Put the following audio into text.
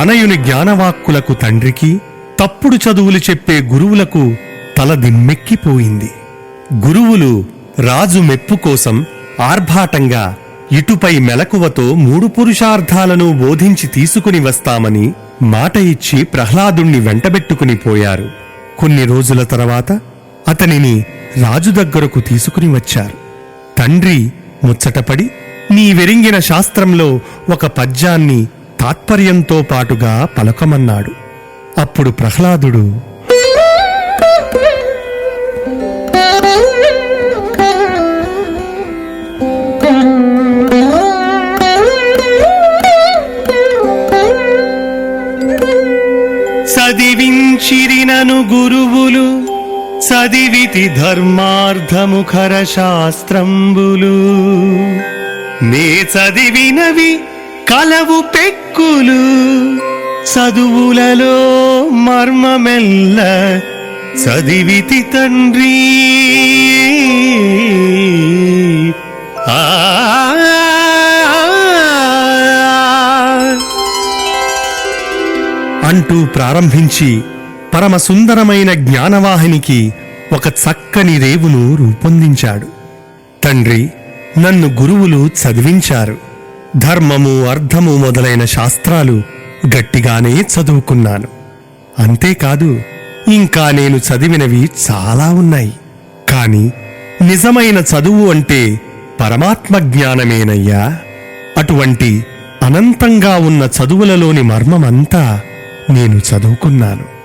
తనయుని జ్ఞానవాక్కులకు తండ్రికి తప్పుడు చదువులు చెప్పే గురువులకు తల దిమ్మెక్కిపోయింది. గురువులు రాజు మెప్పు కోసం ఆర్భాటంగా ఇటుపై మెలకువతో మూడు పురుషార్థాలను బోధించి తీసుకుని వస్తామని మాట ఇచ్చి ప్రహ్లాదుణ్ణి వెంటబెట్టుకుని పోయారు. కొన్ని రోజుల తర్వాత అతనిని రాజు దగ్గరకు తీసుకుని వచ్చారు. తండ్రి ముచ్చటపడి నీ వెరింగిన శాస్త్రంలో ఒక పద్యాన్ని తాత్పర్యంతో పాటుగా పలకమన్నాడు. అప్పుడు ప్రహ్లాదుడు చదివించిరినను గురువులు చదివితి ధర్మార్థముఖర శాస్త్రంబులు. నే చదివినవి కలవు పెక్కులు చదువులలో మర్మమెల్ల చదివితి తండ్రి. ఆ అంటూ ప్రారంభించి పరమ సుందరమైన జ్ఞానవాహినికి ఒక చక్కని రేవును రూపొందించాడు. తండ్రి నన్ను గురువులు చదివించారు. ధర్మము అర్థము మొదలైన శాస్త్రాలు గట్టిగానే చదువుకున్నాను. అంతేకాదు ఇంకా నేను చదివినవి చాలా ఉన్నాయి. కాని నిజమైన చదువు అంటే పరమాత్మ జ్ఞానమేనయ్యా. అటువంటి అనంతంగా ఉన్న చదువులలోని మర్మమంతా నేను చదువుకున్నాను.